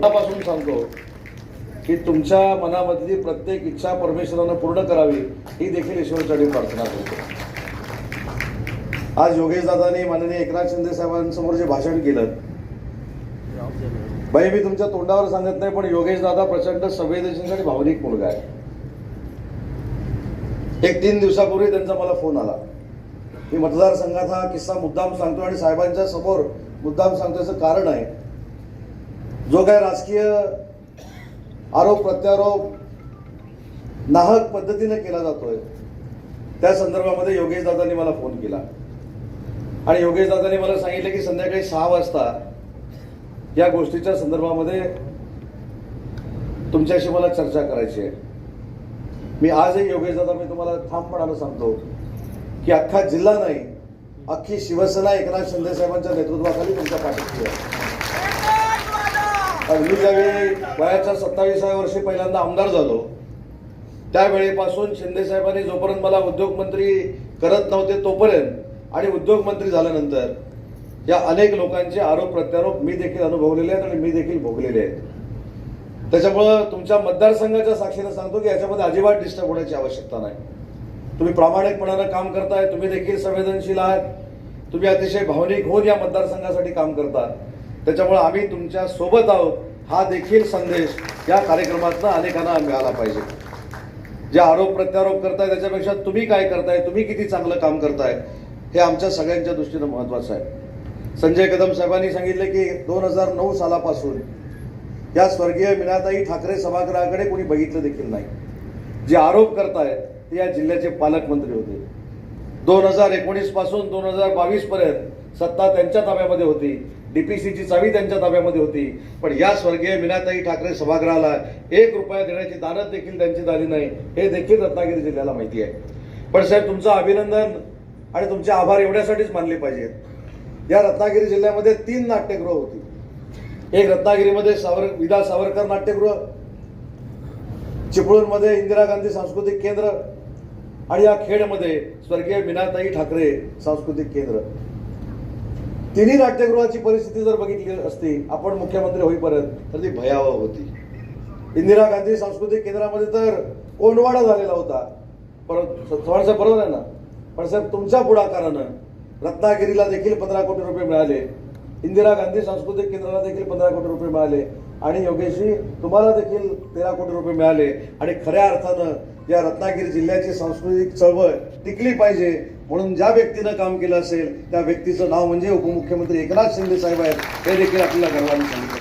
मनापासून सांगतो की तुमच्या मनामधली प्रत्येक इच्छा परमेश्वरानं पूर्ण करावी ही देखील ईश्वरासाठी प्रार्थना करतो. आज योगेश दादांनी माननीय एकनाथ शिंदे साहेबांसमोर जे भाषण केलं बाई मी तुमच्या तोंडावर सांगत नाही पण योगेश दादा प्रचंड संवेदनशील आणि भावनिक मुलगा आहे. एक तीन दिवसापूर्वी त्यांचा मला फोन आला. मी मतदारसंघात हा किस्सा मुद्दाम सांगतो आणि साहेबांच्या समोर मुद्दाम सांगतो कारण आहे. जो काय राजकीय आरोप प्रत्यारोप नाहक पद्धतीने केला जातोय त्या संदर्भामध्ये योगेश दादांनी मला फोन केला. आणि योगेश दादांनी मला सांगितलं की संध्याकाळी सहा वाजता या गोष्टीच्या संदर्भामध्ये तुमच्याशी मला चर्चा करायची आहे. मी आजही योगेश दादा मी तुम्हाला ठामपणानं सांगतो की अख्खा जिल्हा नाही अख्खी शिवसेना एकनाथ शिंदे साहेबांच्या नेतृत्वाखाली तुमच्या पाठीशी आहे. मी ज्यावेळी वयाच्या सत्तावीसाव्या वर्षी पहिल्यांदा आमदार झालो. त्यावेळेपासून शिंदे साहेबांनी जोपर्यंत मला उद्योगमंत्री करत नव्हते तोपर्यंत आणि उद्योगमंत्री झाल्यानंतर या अनेक लोकांचे आरोप प्रत्यारोप मी देखील अनुभवलेले आहेत आणि मी देखील भोगलेले आहेत. त्याच्यामुळं तुमच्या मतदारसंघाच्या साक्षीनं सांगतो की याच्यामध्ये अजिबात डिस्टर्ब होण्याची आवश्यकता नाही. तुम्ही प्रामाणिकपणानं काम करताय तुम्ही देखील संवेदनशील आहात तुम्ही अतिशय भावनिक होऊन या मतदारसंघासाठी काम करता. त्याच्यामुळे आम्ही तुमच्यासोबत आहोत. हा देखील संदेश या कार्यक्रमातनं अनेकांना मिळाला पाहिजे. जे आरोप प्रत्यारोप करताय त्याच्यापेक्षा तुम्ही काय करताय तुम्ही किती चांगलं काम करताय हे आमच्या सगळ्यांच्या दृष्टीनं महत्वाचं आहे. संजय कदम साहेबांनी सांगितले की दोन हजार नऊ सालापासून या स्वर्गीय मीनाताई ठाकरे सभागृहाकडे कोणी बघितलं देखील नाही. जे आरोप करतायत ते या जिल्ह्याचे पालकमंत्री होते. दोन हजार एकोणीसपासून दोन हजार बावीसपर्यंत सत्ता त्यांच्या ताब्यामध्ये होती. डीपीसीची चावी त्यांच्या ताब्यामध्ये होती. पण या स्वर्गीय मीनाताई ठाकरे सभागृहाला एक रुपया देण्याची दानत देखील त्यांची झाली नाही हे देखील रत्नागिरी जिल्ह्याला माहिती आहे. पण साहेब तुमचं अभिनंदन आणि तुमचे आभार एवढ्यासाठीच मानले पाहिजेत. या रत्नागिरी जिल्ह्यामध्ये तीन नाट्यगृह होती. एक रत्नागिरीमध्ये सावर विदा सावरकर नाट्यगृह चिपळूणमध्ये इंदिरा गांधी सांस्कृतिक केंद्र आणि या खेडमध्ये स्वर्गीय मीनाताई ठाकरे सांस्कृतिक केंद्र. तिन्ही नाट्यगृहाची परिस्थिती जर बघितली असती आपण मुख्यमंत्री होईपर्यंत तर ती भयावह होती. इंदिरा गांधी सांस्कृतिक केंद्रामध्ये तर कोंडवाडा झालेला होता. परत चव्हाणसाहेब बरोबर आहे ना? पण साहेब तुमच्या पुढाकारानं रत्नागिरीला देखील पंधरा कोटी रुपये मिळाले. इंदिरा गांधी सांस्कृतिक केंद्राला देखील पंधरा कोटी रुपये मिळाले. आणि योगेशजी तुम्हाला देखील तेरा कोटी रुपये मिळाले आणि खऱ्या अर्थानं या रत्नागिरी जिल्ह्याची सांस्कृतिक चळवळ टिकली पाहिजे म्हणून ज्या व्यक्तीनं काम केलं असेल त्या व्यक्तीचं नाव म्हणजे उपमुख्यमंत्री एकनाथ शिंदे साहेब आहेत हे देखील आपल्याला गर्वाने सांगितलं.